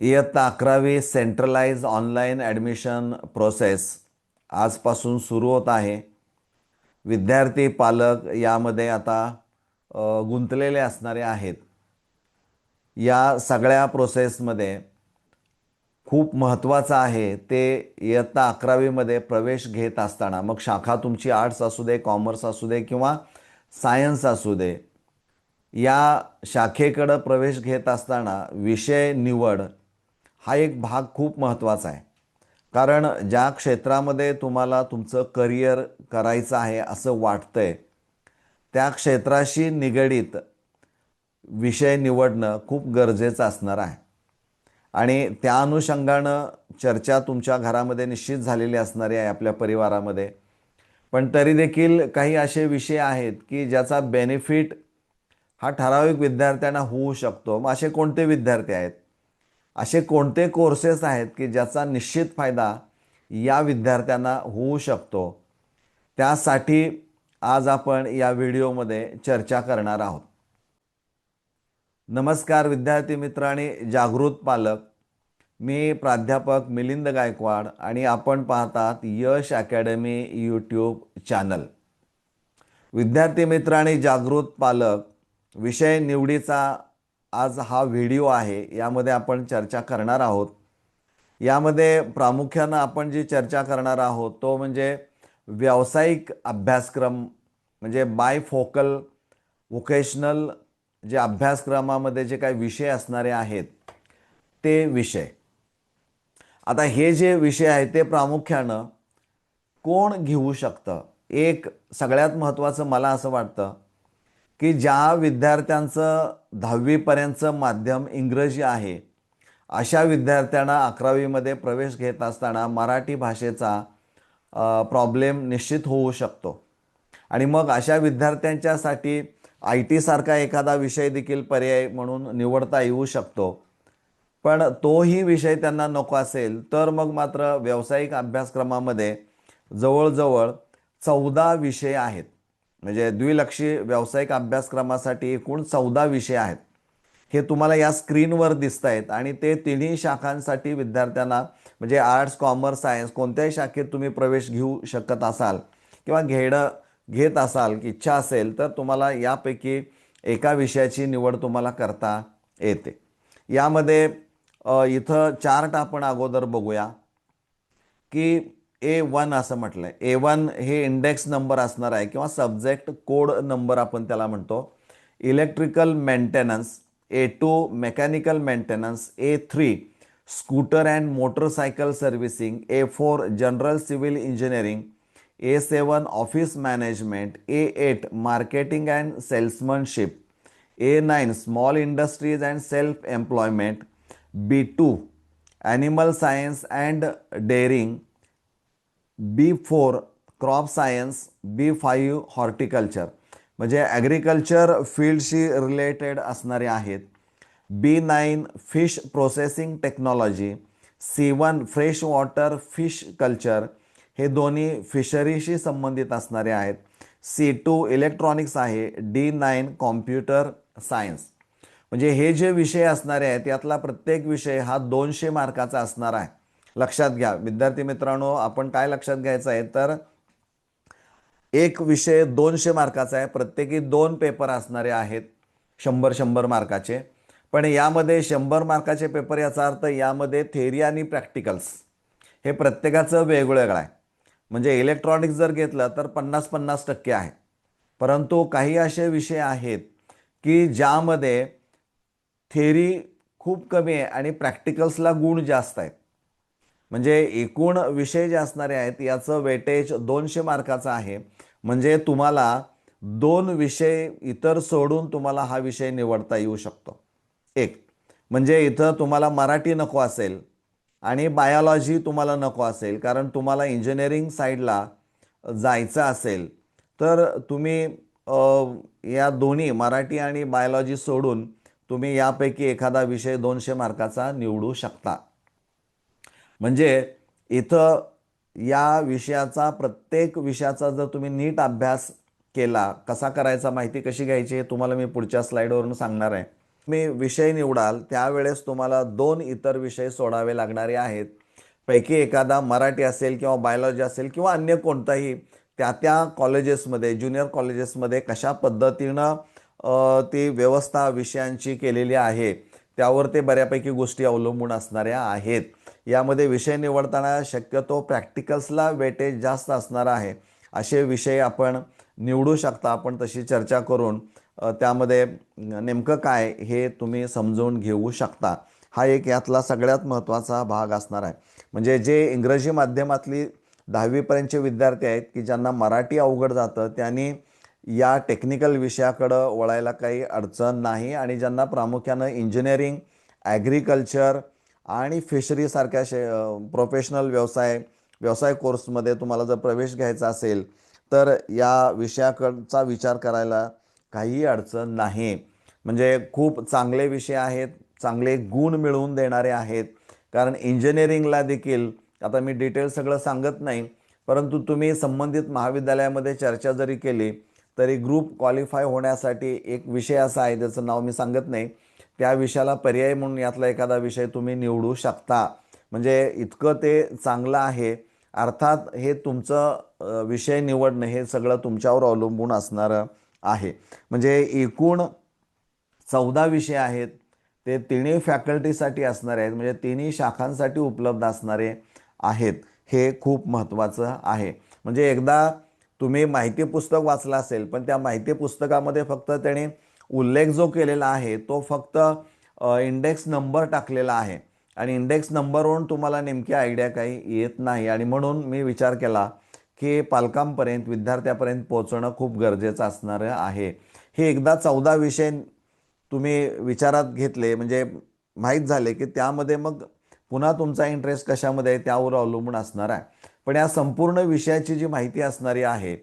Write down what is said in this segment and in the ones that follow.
इयत्ता अकरावी centralise online admission process आजपासून सुरू होत आहे. विद्यार्थी पालक यामध्ये आता गुंतलेले असणारे आहेत. या सगळ्या प्रोसेसमध्ये खूप महत्त्वाचं आहे ते इयत्ता अकरावीमध्ये प्रवेश घेत असताना मग शाखा तुमची आर्ट्स असू दे कॉमर्स असू दे किंवा सायन्स असू दे या शाखेकडं प्रवेश घेत असताना विषय निवड हा एक भाग खूप महत्त्वाचा आहे. कारण ज्या क्षेत्रामध्ये तुम्हाला तुमचं करिअर करायचं आहे असं वाटतंय त्या क्षेत्राशी निगडीत विषय निवडणं खूप गरजेचं असणार आहे. आणि त्या अनुषंगानं चर्चा तुमच्या घरामध्ये निश्चित झालेली असणारी आहे आपल्या परिवारामध्ये. पण तरी देखील काही असे विषय आहेत की ज्याचा बेनिफिट हा ठराविक विद्यार्थ्यांना होऊ शकतो. मग असे कोणते विद्यार्थी आहेत? असे कोणते कोर्सेस आहेत की ज्याचा निश्चित फायदा या विद्यार्थ्यांना होऊ शकतो? त्यासाठी आज आपण या व्हिडिओमध्ये चर्चा करणार आहोत. नमस्कार विद्यार्थी मित्र आणि जागृत पालक. मी प्राध्यापक मिलिंद गायकवाड आणि आपण पाहतात यश अकॅडमी यूट्यूब चॅनल. विद्यार्थी मित्र आणि जागृत पालक विषय निवडीचा आज हा व्हिडिओ आहे यामध्ये आपण चर्चा करणार आहोत. यामध्ये प्रामुख्यानं आपण जी चर्चा करणार आहोत तो म्हणजे व्यावसायिक अभ्यासक्रम म्हणजे बाय फोकल व्होकेशनल जे अभ्यासक्रमामध्ये जे काही विषय असणारे आहेत ते विषय. आता हे जे विषय आहेत ते प्रामुख्यानं कोण घेऊ शकतं? एक सगळ्यात महत्त्वाचं मला असं वाटतं की ज्या विद्यार्थ्यांचं दहावीपर्यंतचं माध्यम इंग्रजी आहे अशा विद्यार्थ्यांना अकरावीमध्ये प्रवेश घेत असताना मराठी भाषेचा प्रॉब्लेम निश्चित होऊ शकतो. आणि मग अशा विद्यार्थ्यांच्यासाठी आय टीसारखा एखादा विषय देखील पर्याय म्हणून निवडता येऊ शकतो. पण तोही विषय त्यांना नको असेल तर मग मात्र व्यावसायिक अभ्यासक्रमामध्ये जवळजवळ चौदा विषय आहेत. म्हणजे द्विलक्षी व्यावसायिक अभ्यासक्रमासाठी एकूण चौदा विषय आहेत. हे तुम्हाला या स्क्रीनवर दिसत आहेत आणि ते तिन्ही शाखांसाठी विद्यार्थ्यांना म्हणजे आर्ट्स कॉमर्स सायन्स कोणत्याही शाखेत तुम्ही प्रवेश घेऊ शकत असाल किंवा घेणं घेत असाल की इच्छा असेल तर तुम्हाला यापैकी एका विषयाची निवड तुम्हाला करता येते. यामध्ये इथं चार्ट आपण अगोदर बघूया की ए वन असं म्हटलं आहे ए वन हे इंडेक्स नंबर असणार आहे किंवा सब्जेक्ट कोड नंबर आपण त्याला म्हणतो. Electrical maintenance A two mechanical maintenance A three scooter and motorcycle servicing A four general civil engineering A seven office management A eight marketing and salesmanship A nine small industries and self employment B two animal science and dairying B four crop science B five horticulture. म्हणजे agriculture फील्डशी related असणारे आहेत. B nine fish processing technology C one fresh water fish culture हे दोन्ही फिशरीशी संबंधित असणारे आहेत. सी टू इलेक्ट्रॉनिक्स आहे डी नाईन कॉम्प्युटर सायन्स. म्हणजे हे जे विषय असणारे आहेत यातला प्रत्येक विषय हा दोनशे मार्काचा असणार आहे. लक्षात घ्या. विद्यार्थी मित्रांनो आपण काय लक्षात घ्यायचं आहे? तर एक विषय दोनशे मार्काचा आहे. प्रत्येकी दोन पेपर असणारे आहेत. शंभर शंभर मार्काचे. पण यामध्ये शंभर मार्काचे पेपर याचा अर्थ यामध्ये थेरी आणि प्रॅक्टिकल्स हे प्रत्येकाचं वेगवेगळं आहे. म्हणजे इलेक्ट्रॉनिक्स जर घेतलं तर पन्नास पन्नास टक्के आहे. परंतु काही असे विषय आहेत की ज्यामध्ये थेरी खूप कमी आहे आणि प्रॅक्टिकल्सला गुण जास्त आहेत. म्हणजे एकूण विषय जे असणारे आहेत याचं वेटेज दोनशे मार्काचं आहे. म्हणजे तुम्हाला दोन विषय इतर सोडून तुम्हाला हा विषय निवडता येऊ शकतो. एक म्हणजे इथं तुम्हाला मराठी नको असेल आणि बायोलॉजी तुम्हाला नको असेल कारण तुम्हाला इंजिनिअरिंग साईडला जायचं असेल तर तुम्ही या दोन्ही मराठी आणि बायोलॉजी सोडून तुम्ही यापैकी एखादा विषय दोनशे मार्काचा निवडू शकता. म्हणजे इथं या विषयाचा प्रत्येक विषयाचा जर तुम्ही नीट अभ्यास केला कसा करायचा माहिती कशी घ्यायची हे तुम्हाला मी पुढच्या स्लाईडवरून सांगणार आहे. तुम्ही विषय निवडाल त्यावेळेस तुम्हाला दोन इतर विषय सोडावे लागणारे आहेत. पैकी एखादा मराठी असेल किंवा बायोलॉजी असेल किंवा अन्य कोणताही त्या त्या कॉलेजेसमध्ये ज्युनियर कॉलेजेसमध्ये कशा पद्धतीनं ती व्यवस्था विषयांची केलेली आहे. त्यावर ते बऱ्यापैकी गोष्टी अवलंबून असणाऱ्या आहेत. यामध्ये विषय निवडताना शक्यतो प्रॅक्टिकल्सला वेटेज जास्त असणार आहे. असे विषय आपण निवडू शकता. आपण तशी चर्चा करून त्यामध्ये नेमकं काय हे तुम्ही समजून घेऊ शकता. हा एक यातला सगळ्यात महत्त्वाचा भाग असणार आहे. म्हणजे जे इंग्रजी माध्यमातली दहावीपर्यंतचे विद्यार्थी आहेत की ज्यांना मराठी अवघड जातं त्यांनी या टेक्निकल विषयाकडं वळायला काही अडचण नाही आणि ज्यांना प्रामुख्यानं इंजिनिअरिंग ॲग्रिकल्चर आणि फिशरीसारख्या शे प्रोफेशनल व्यवसाय व्यवसाय कोर्समध्ये तुम्हाला जर प्रवेश घ्यायचा असेल तर या विषयाकडचा विचार करायला काहीही अडचण नाही. म्हणजे खूप चांगले विषय आहेत चांगले गुण मिळवून देणारे आहेत. कारण इंजिनिअरिंगला देखील आता मी डिटेल सगळं सांगत नाही परंतु तुम्ही संबंधित महाविद्यालयामध्ये चर्चा जरी केली तरी ग्रुप क्वालिफाय होण्यासाठी एक विषय असा आहे त्याचं नाव मी सांगत नाही. त्या विषयाला पर्याय म्हणून यातला एखादा विषय तुम्ही निवडू शकता. म्हणजे इतकं ते चांगलं आहे. अर्थात हे तुमचं विषय निवडणं हे सगळं तुमच्यावर अवलंबून असणारं आहे. म्हणजे एकूण चौदा विषय आहेत. ते तिन्ही फॅकल्टीसाठी असणारे आहेत. म्हणजे तिन्ही शाखांसाठी उपलब्ध असणारे आहेत. हे खूप महत्त्वाचं आहे. म्हणजे एकदा तुम्ही माहिती पुस्तक वाचलं असेल पण त्या माहिती पुस्तकामध्ये फक्त त्याने उल्लेख जो केलेला आहे तो फक्त इंडेक्स नंबर टाकलेला आहे. आणि इंडेक्स नंबरवरून तुम्हाला नेमकी आयडिया काही येत नाही. आणि म्हणून मी विचार केला की पालकांपर्यंत विद्यार्थ्यापर्यंत पोहोचणं खूप गरजेचं असणारं आहे. हे एकदा चौदा विषय तुम्ही विचारात घेतले म्हणजे माहीत झाले की त्यामध्ये मग पुन्हा तुमचा इंटरेस्ट कशामध्ये आहे त्यावर अवलंबून असणार आहे. पण या संपूर्ण विषयाची जी माहिती असणारी आहे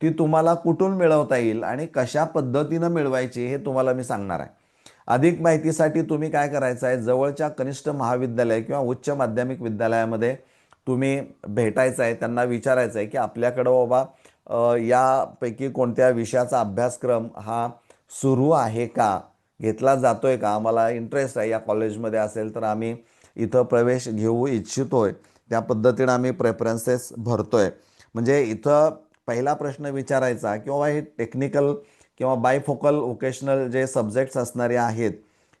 ती तुम्हाला कुठून मिळवता येईल आणि कशा पद्धतीनं मिळवायची हे तुम्हाला मी सांगणार आहे. अधिक माहितीसाठी तुम्ही काय करायचं आहे जवळच्या कनिष्ठ महाविद्यालय किंवा उच्च माध्यमिक विद्यालयामध्ये तुम्ही भेटायचं आहे त्यांना विचारायचं आहे की आपल्याकडं बाबा यापैकी कोणत्या विषयाचा अभ्यासक्रम हा सुरू आहे का घेतला जातोय का आम्हाला इंटरेस्ट आहे या कॉलेजमध्ये असेल तर आम्ही इथं प्रवेश घेऊ इच्छितोय. त्या पद्धतीनं आम्ही प्रेफरन्सेस भरतोय. म्हणजे इथं पहिला प्रश्न विचारायचा किंवा हे टेक्निकल किंवा बायफोकल वोकेशनल जे सब्जेक्ट्स असणारे आहेत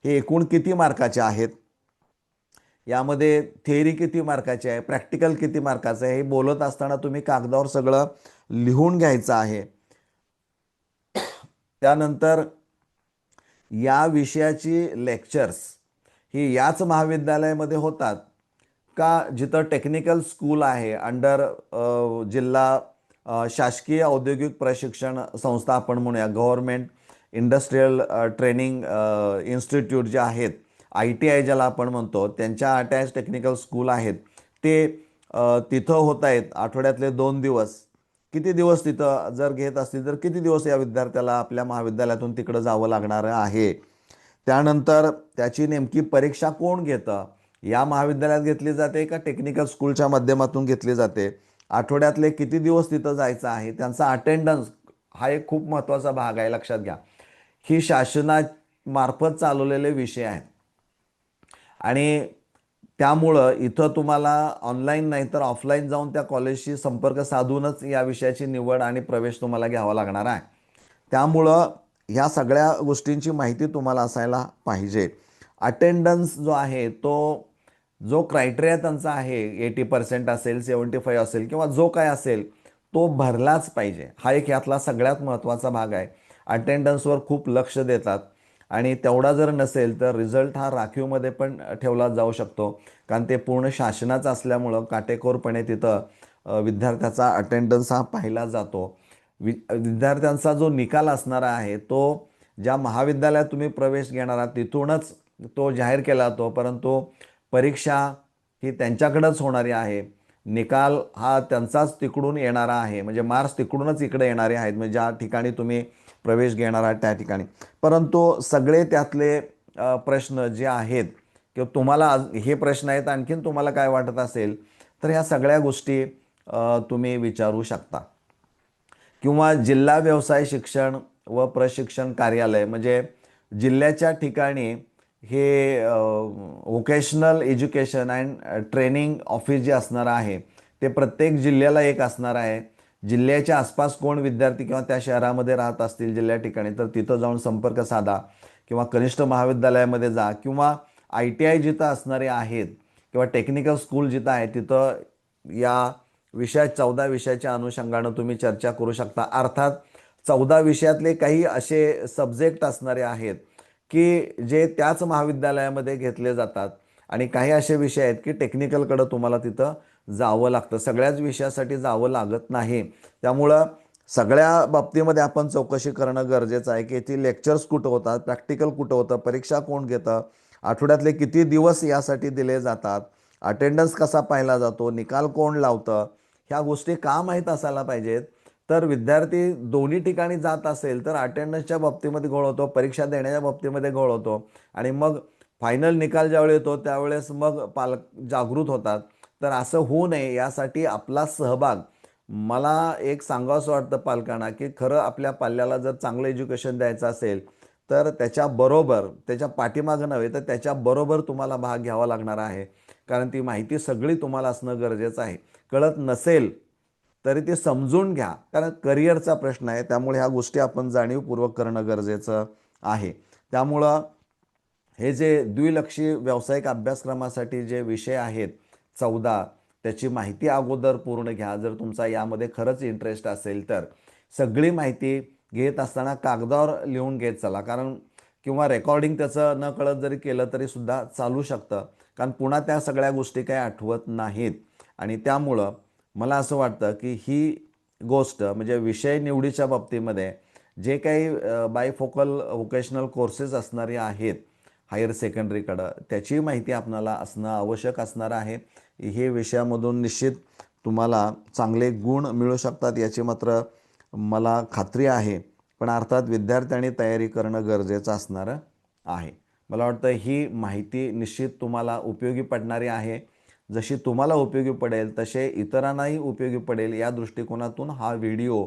हे एकूण किती मार्काचे आहेत? यामध्ये थेअरी किती मार्काची आहे? प्रॅक्टिकल किती मार्काचं आहे? हे बोलत असताना तुम्ही कागदावर सगळं लिहून घ्यायचं आहे. त्यानंतर या विषयाची लेक्चर्स ही याच महाविद्यालयामध्ये होतात. का जिथं टेक्निकल स्कूल आहे अंडर जिल्हा शासकीय औद्योगिक प्रशिक्षण संस्था आपण म्हणूया गव्हर्मेंट इंडस्ट्रीयल ट्रेनिंग इन्स्टिट्यूट जे आहेत आय टी आय ज्याला आपण म्हणतो त्यांच्या अटॅच टेक्निकल स्कूल आहेत. ते तिथं होत आहेत आठवड्यातले दोन दिवस. किती दिवस तिथं जर घेत असतील तर किती दिवस या विद्यार्थ्याला आपल्या महाविद्यालयातून तिकडं जावं लागणार आहे? त्यानंतर त्याची नेमकी परीक्षा कोण घेतं? या महाविद्यालयात घेतली जाते का टेक्निकल स्कूलच्या माध्यमातून घेतली जाते? आठवड्यातले किती दिवस तिथं जायचं आहे? त्यांचा अटेंडन्स हा एक खूप महत्त्वाचा भाग आहे लक्षात घ्या. ही शासनामार्फत चालवलेले विषय आहेत. आणि त्यामुळं इथं तुम्हाला ऑनलाईन नाही तर ऑफलाईन जाऊन त्या कॉलेजशी संपर्क साधूनच या विषयाची निवड आणि प्रवेश तुम्हाला घ्यावा लागणार आहे. त्यामुळं ह्या सगळ्या गोष्टींची माहिती तुम्हाला असायला पाहिजे. अटेंडन्स जो आहे तो जो क्रायटेरिया त्यांचा आहे एटी पर्सेंट असेल सेवन्टी फाईव्ह असेल किंवा जो काय असेल तो भरलाच पाहिजे. हा एक यातला सगळ्यात महत्त्वाचा भाग आहे. अटेंडन्सवर खूप लक्ष देतात. आणि तेवढा जर नसेल तर रिझल्ट हा राखीवमध्ये पण ठेवला जाऊ शकतो. कारण ते पूर्ण शासनाचं असल्यामुळं काटेकोरपणे तिथं विद्यार्थ्याचा अटेंडन्स हा पाहिला जातो. वि विद्यार्थ्यांचा जो निकाल असणारा आहे तो ज्या महाविद्यालयात तुम्ही प्रवेश घेणार आहात तिथूनच तो जाहीर केला जातो. परंतु परीक्षा ही त्यांच्याकडंच होणारी आहे. निकाल हा त्यांचाच तिकडून येणारा आहे. म्हणजे मार्क्स तिकडूनच इकडे येणारे आहेत. म्हणजे ज्या ठिकाणी तुम्ही प्रवेश घेणार आहात त्या ठिकाणी. परंतु सगळे त्यातले प्रश्न जे आहेत किंवा तुम्हाला आज- हे प्रश्न आहेत आणखीन तुम्हाला काय वाटत असेल तर ह्या सगळ्या गोष्टी तुम्ही विचारू शकता. किंवा जिल्हा व्यवसाय शिक्षण व प्रशिक्षण कार्यालय म्हणजे जिल्ह्याच्या ठिकाणी हे vocational education and training office जे असणार आहे ते प्रत्येक जिल्ह्याला एक असणार आहे. जिल्ह्याच्या आसपास कोण विद्यार्थी किंवा त्या शहरामध्ये राहत असतील जिल्ह्या ठिकाणी तर तिथं जाऊन संपर्क साधा किंवा कनिष्ठ महाविद्यालयामध्ये जा किंवा आय टी आय जिथं असणारे आहेत किंवा टेक्निकल स्कूल जिथं आहे तिथं या विषयात चौदा विषयाच्या अनुषंगानं तुम्ही चर्चा करू शकता. अर्थात चौदा विषयातले काही असे सब्जेक्ट असणारे आहेत की जे त्याच महाविद्यालयामध्ये घेतले जातात आणि काही असे विषय आहेत की टेक्निकलकडं तुम्हाला तिथं जावं लागतं. सगळ्याच विषयासाठी जावं लागत नाही. त्यामुळं सगळ्या बाबतीमध्ये आपण चौकशी करणं गरजेचं आहे की येथील लेक्चर्स कुठं होतात प्रॅक्टिकल कुठं होतं परीक्षा कोण घेतं आठवड्यातले किती दिवस यासाठी दिले जातात अटेंडन्स कसा पाहिला जातो निकाल कोण लावतं ह्या गोष्टी का माहीत असायला पाहिजेत? तर विद्यार्थी दोन्ही ठिकाणी जात असेल तर अटेंडन्सच्या बाबतीमध्ये घोळ होतो परीक्षा देण्याच्या बाबतीमध्ये घोळ होतो आणि मग फायनल निकाल ज्यावेळी येतो त्यावेळेस मग पालक जागृत होतात. तर असं होऊ नये यासाठी आपला सहभाग. मला एक सांगावंसं वाटतं पालकांना की खरं आपल्या पाल्याला जर चांगलं एज्युकेशन द्यायचं असेल तर त्याच्याबरोबर त्याच्या पाठीमागं नव्हे तर त्याच्याबरोबर तुम्हाला भाग घ्यावा लागणार आहे. कारण ती माहिती सगळी तुम्हाला असणं गरजेचं आहे. कळत नसेल तरी ते समजून घ्या. कारण करिअरचा प्रश्न आहे. त्यामुळे ह्या गोष्टी आपण जाणीवपूर्वक करणं गरजेचं आहे. त्यामुळं हे जे द्विलक्षी व्यावसायिक अभ्यासक्रमासाठी जे विषय आहेत चौदा त्याची माहिती अगोदर पूर्ण घ्या. जर तुमचा यामध्ये खरंच इंटरेस्ट असेल तर. सगळी माहिती घेत असताना कागदावर लिहून घेत चला. कारण किंवा रेकॉर्डिंग त्याचं न कळत जरी केलं तरी सुद्धा चालू शकतं. कारण पुन्हा त्या सगळ्या गोष्टी काही आठवत नाहीत. आणि त्यामुळं मला असं वाटतं की ही गोष्ट म्हणजे विषय निवडीच्या बाबतीमध्ये जे काही बायफोकल व्होकेशनल कोर्सेस असणारे आहेत हायर सेकंडरीकडं त्याची माहिती आपणाला असणं आवश्यक असणार आहे. हे विषयामधून निश्चित तुम्हाला चांगले गुण मिळू शकतात याची मात्र मला खात्री आहे. पण अर्थात विद्यार्थ्यांनी तयारी करणं गरजेचं असणारं आहे. मला वाटतं ही माहिती निश्चित तुम्हाला उपयोगी पडणारी आहे. जशी तुम्हाला उपयोगी पडेल तसे इतरांनाही उपयोगी पडेल या दृष्टिकोनातून हा व्हिडिओ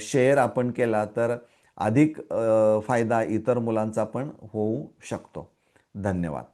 शेअर आपण केला तर अधिक फायदा इतर मुलांचा पण होऊ शकतो. धन्यवाद.